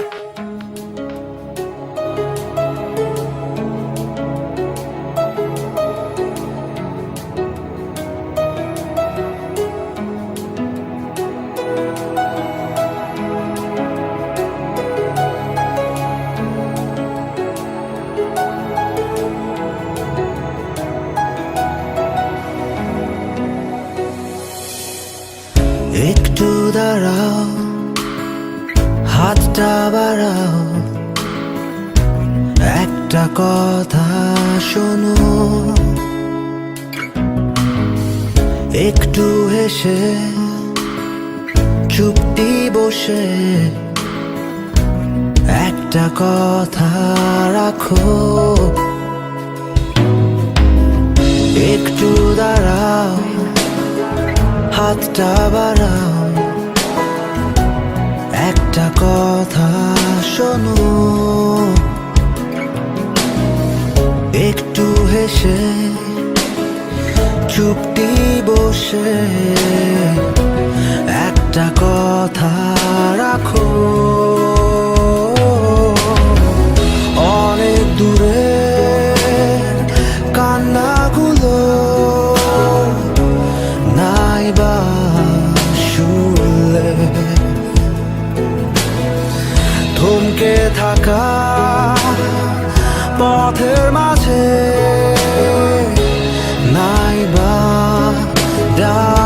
একটু হাতটা বাড়াও। একটা কথা শোনো। একটু হেসে, চুপটি বসে, একটা কথা রাখো। একটু দাঁড়াও, হাতটা বাড়াও। একটা কথা শোনো। একটু হেসে চুপটি বসে একটা কথা রাখো। থাকা পথের মাঝে নাইবা ডাকলে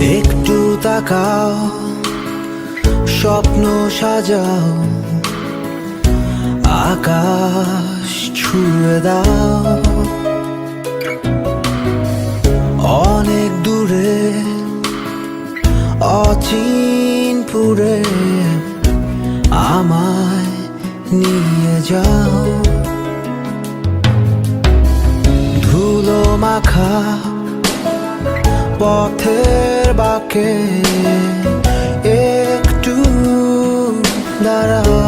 একটু তাকাও, স্বপ্ন সাজাও, আকাশ ছুঁয়ে দাও। অনেক দূরে, অচিন অচিনপুরে আমায় নিয়ে যাও। ধুলো মাখা পথের বাঁকে একটু দাঁড়াও।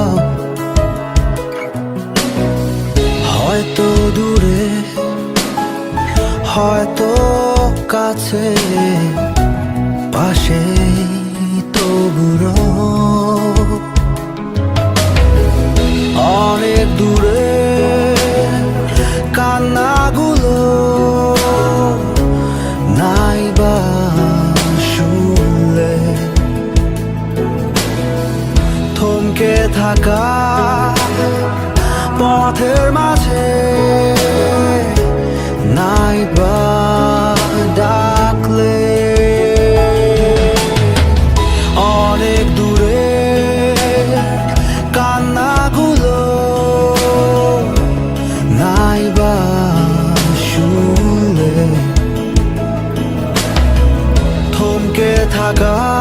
হয়তো দূরে হয়তো কাছে। থাকা পথের মাঝে নাইবা ডাকলে অনেক দূরে কান্নাগুলো নাইবা শুনলে থমকে থাকা